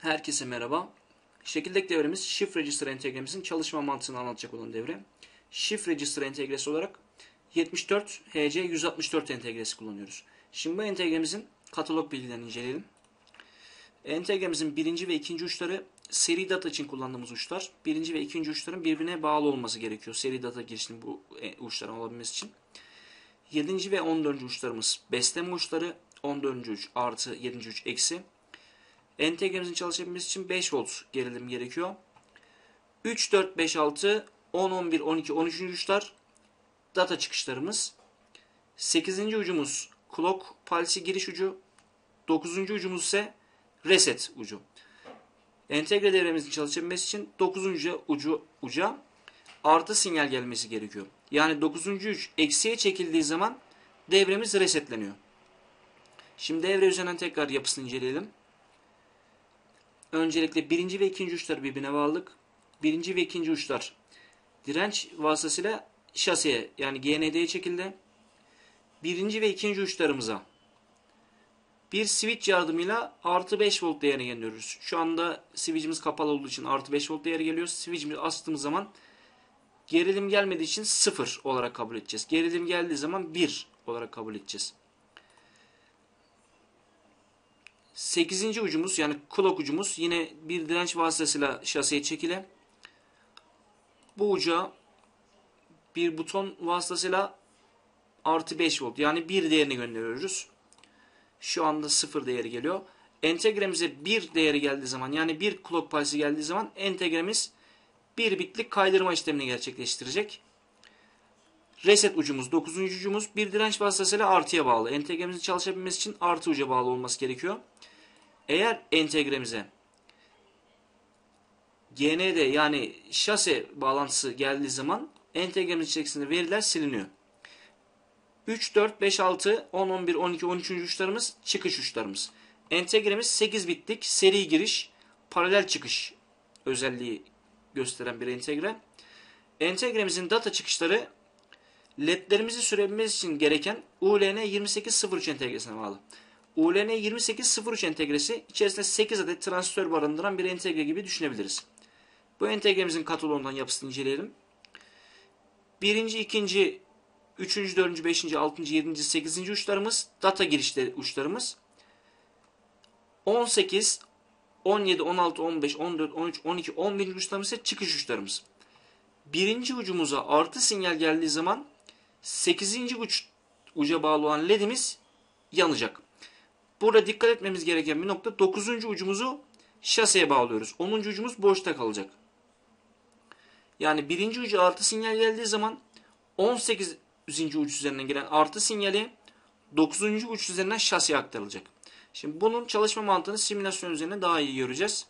Herkese merhaba. Şekildeki devremiz Shift Register entegremizin çalışma mantığını anlatacak olan devre. Shift Register entegresi olarak 74 HC 164 entegresi kullanıyoruz. Şimdi bu entegremizin katalog bilgilerini inceleyelim. Entegremizin birinci ve ikinci uçları seri data için kullandığımız uçlar. Birinci ve ikinci uçların birbirine bağlı olması gerekiyor. Seri data girişinin bu e, uçların olabilmesi için. 7. ve 14. uçlarımız besleme uçları. 14. uç artı 7. uç eksi. Entegremizin çalışabilmesi için 5 volt gerilim gerekiyor. 3, 4, 5, 6, 10, 11, 12, 13. uçlar data çıkışlarımız. 8. ucumuz clock pulse giriş ucu. 9. ucumuz ise reset ucu. Entegre devremizin çalışabilmesi için 9. ucu uca artı sinyal gelmesi gerekiyor. Yani 9. uç eksiye çekildiği zaman devremiz resetleniyor. Şimdi devre üzerinden tekrar yapısını inceleyelim. Öncelikle birinci ve ikinci uçları birbirine bağladık. Birinci ve ikinci uçlar direnç vasıtasıyla şaseye yani GND'ye çekildi. Birinci ve ikinci uçlarımıza bir switch yardımıyla artı 5 volt değerini gönderiyoruz. Şu anda switch'imiz kapalı olduğu için artı 5 volt değeri geliyor. Switch'imizi astığımız zaman gerilim gelmediği için 0 olarak kabul edeceğiz. Gerilim geldiği zaman 1 olarak kabul edeceğiz. 8. ucumuz yani clock ucumuz yine bir direnç vasıtasıyla şaseye çekile. Bu uca bir buton vasıtasıyla artı 5 volt yani 1 değerini gönderiyoruz. Şu anda 0 değeri geliyor. Entegremize 1 değeri geldiği zaman yani 1 clock pulse'i geldiği zaman entegremiz 1 bitlik kaydırma işlemini gerçekleştirecek. Reset ucumuz 9. ucumuz bir direnç vasıtasıyla artıya bağlı. Entegremizin çalışabilmesi için artı uca bağlı olması gerekiyor. Eğer entegremize GND yani şase bağlantısı geldiği zaman entegremiz içerisinde veriler siliniyor. 3, 4, 5, 6, 10, 11, 12, 13. uçlarımız çıkış uçlarımız. Entegremiz 8 bitlik seri giriş, paralel çıkış özelliği gösteren bir entegre. Entegremizin data çıkışları ledlerimizi sürebilmemiz için gereken ULN 2803 entegresine bağlı. ULN 2803 entegresi içerisinde 8 adet transistör barındıran bir entegre gibi düşünebiliriz. Bu entegremizin kataloğundan yapısını inceleyelim. Birinci, ikinci, üçüncü, dördüncü, beşinci, altıncı, yedinci, sekizinci uçlarımız data girişleri uçlarımız. 18, 17, 16, 15, 14, 13, 12, 11. uçlarımız ise çıkış uçlarımız. Birinci ucumuza artı sinyal geldiği zaman 8. uç uca bağlı olan ledimiz yanacak. Burada dikkat etmemiz gereken bir nokta 9. ucumuzu şaseye bağlıyoruz. 10. ucumuz boşta kalacak. Yani birinci ucu artı sinyal geldiği zaman 18. uç üzerinden gelen artı sinyali 9. uç üzerinden şaseye aktarılacak. Şimdi bunun çalışma mantığını simülasyon üzerine daha iyi göreceğiz.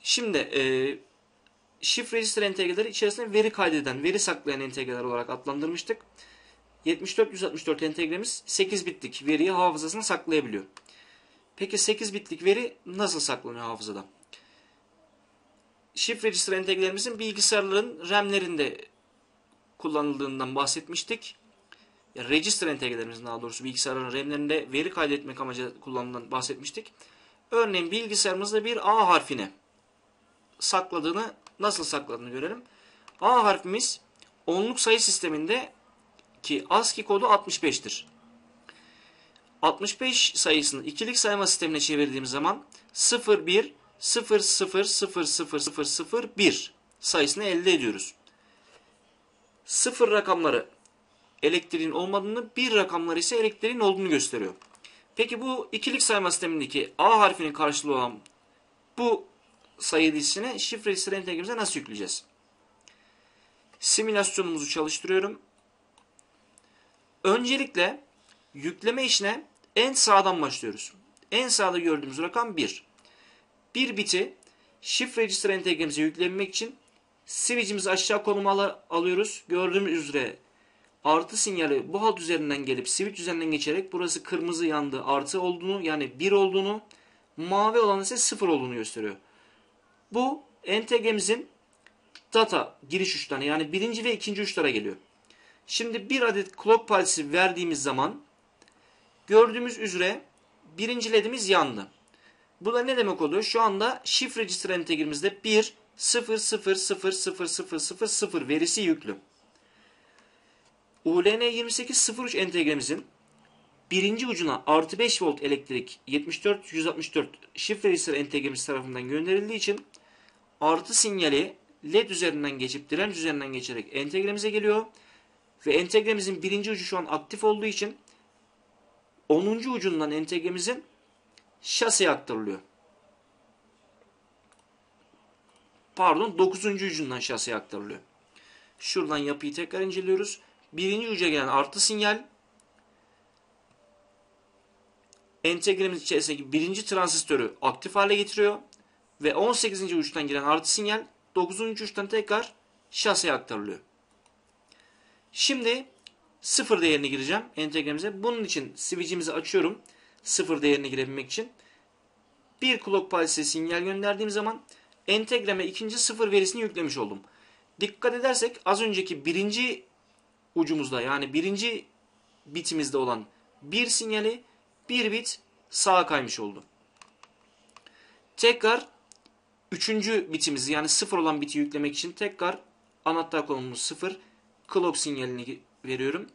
Şimdi e, shift register entegreleri içerisinde veri kaydeden, veri saklayan entegreler olarak adlandırmıştık. 74-164 entegremiz 8 bitlik veriyi hafızasına saklayabiliyor. Peki 8 bitlik veri nasıl saklanıyor hafızada? Shift register entegrelerimizin bilgisayarların RAM'lerinde kullanıldığından bahsetmiştik. Ya register entegrelerimizin daha doğrusu bilgisayarların RAM'lerinde veri kaydetmek amacı kullanıldığından bahsetmiştik. Örneğin bilgisayarımızda bir A harfini sakladığını, nasıl sakladığını görelim. A harfimiz onluk sayı sisteminde ki ASCII kodu 65'tir. 65 sayısını ikilik sayma sistemine çevirdiğimiz zaman 0 1 0 0 0 0 0 0 1 sayısını elde ediyoruz. 0 rakamları elektriğin olmadığını, 1 rakamları ise elektriğin olduğunu gösteriyor. Peki bu ikilik sayma sistemindeki A harfinin karşılığı olan bu sayı dizisine şifre entegremize nasıl yükleyeceğiz? Simülasyonumuzu çalıştırıyorum. Öncelikle yükleme işine en sağdan başlıyoruz. En sağda gördüğümüz rakam 1. 1 biti shift register entegremize yüklemek için switch'imizi aşağı konuma alıyoruz. Gördüğümüz üzere artı sinyali bu hat üzerinden gelip switch üzerinden geçerek burası kırmızı yandı artı olduğunu yani 1 olduğunu mavi olan ise 0 olduğunu gösteriyor. Bu entegremizin data giriş uçlarına yani birinci ve ikinci uçlara geliyor. Şimdi bir adet clock pulse'i verdiğimiz zaman gördüğümüz üzere birinci ledimiz yandı. Bu da ne demek oluyor? Şu anda shift register entegrimizde 1 0 0 0 0 0 0 0 verisi yüklü. ULN 2803 entegremizin birinci ucuna artı 5 volt elektrik 74 164 shift register entegremiz tarafından gönderildiği için artı sinyali led üzerinden geçip direnç üzerinden geçerek entegremize geliyor. Ve entegremizin birinci ucu şu an aktif olduğu için 10. ucundan entegremizin şaseye aktarılıyor. Pardon 9. ucundan şaseye aktarılıyor. Şuradan yapıyı tekrar inceliyoruz. Birinci uca gelen artı sinyal entegremiz içerisindeki birinci transistörü aktif hale getiriyor. Ve 18. uçtan giren artı sinyal 9. uçtan tekrar şaseye aktarılıyor. Şimdi sıfır değerini gireceğim entegremize. Bunun için switch'imizi açıyorum. Sıfır değerini girebilmek için. Bir clock pulse'e sinyal gönderdiğim zaman entegreme ikinci sıfır verisini yüklemiş oldum. Dikkat edersek az önceki birinci ucumuzda yani birinci bitimizde olan bir sinyali bir bit sağa kaymış oldu. Tekrar üçüncü bitimizi yani sıfır olan biti yüklemek için tekrar anahtar konumumuz sıfır clock sinyalini veriyorum.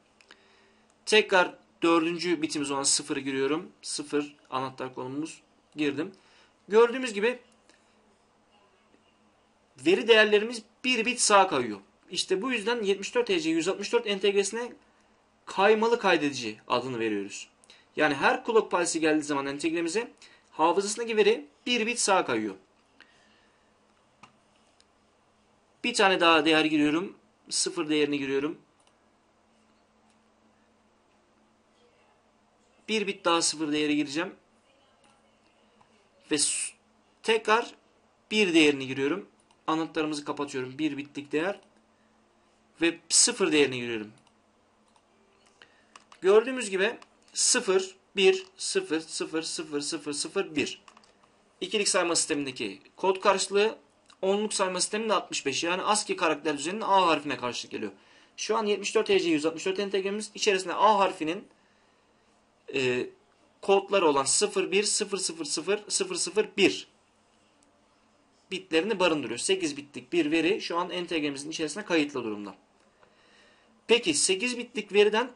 Tekrar dördüncü bitimiz olan sıfırı giriyorum. Sıfır anahtar konumumuz girdim. Gördüğümüz gibi veri değerlerimiz bir bit sağa kayıyor. İşte bu yüzden 74 TC 164 entegresine kaymalı kaydedici adını veriyoruz. Yani her clock pulse'i geldiği zaman entegremize hafızasındaki veri bir bit sağa kayıyor. Bir tane daha değer giriyorum. Sıfır değerini giriyorum. Bir bit daha sıfır değeri gireceğim. Ve tekrar bir değerini giriyorum. Anahtarımızı kapatıyorum. Bir bitlik değer. Ve sıfır değerini giriyorum. Gördüğümüz gibi 0, 1, 0, 0, 0, 0, 0, 1. İkilik sayma sistemindeki kod karşılığı onluk sayma sisteminde 65. Yani ASCII karakter düzeninin A harfine karşılık geliyor. Şu an 74 TC 164 entegremiz içerisinde A harfinin e, kodları olan 01, 000, 001 bitlerini barındırıyor. 8 bitlik bir veri şu an entegremizin içerisine kayıtlı durumda. Peki 8 bitlik veriden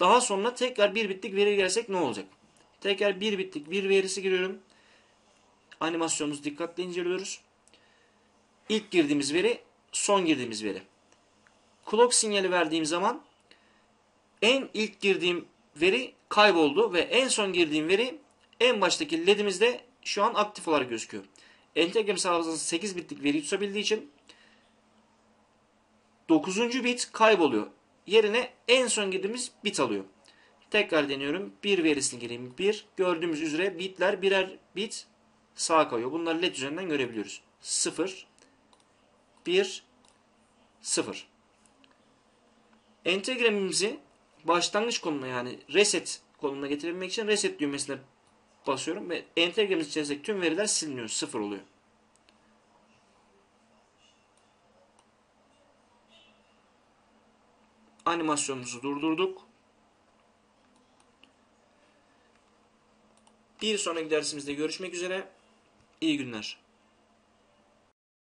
daha sonra tekrar 1 bitlik veri gelsek ne olacak? Tekrar 1 bitlik bir verisi giriyorum. Animasyonumuzu dikkatle inceliyoruz. İlk girdiğimiz veri, son girdiğimiz veri. Clock sinyali verdiğim zaman en ilk girdiğim veri kayboldu ve en son girdiğim veri en baştaki ledimizde şu an aktif olarak gözüküyor. Entegremiz hafızası 8 bitlik veri tutabildiği için 9. bit kayboluyor. Yerine en son girdiğimiz bit alıyor. Tekrar deniyorum. Bir verisini gireyim. 1. Gördüğümüz üzere bitler birer bit sağa kayıyor. Bunları led üzerinden görebiliyoruz. 0 1 0 Entegremimizi başlangıç konumuna yani reset konumuna getirebilmek için reset düğmesine basıyorum ve entegremiz içerisindeki tüm veriler siliniyor. Sıfır oluyor. Animasyonumuzu durdurduk. Bir sonraki dersimizde görüşmek üzere. İyi günler.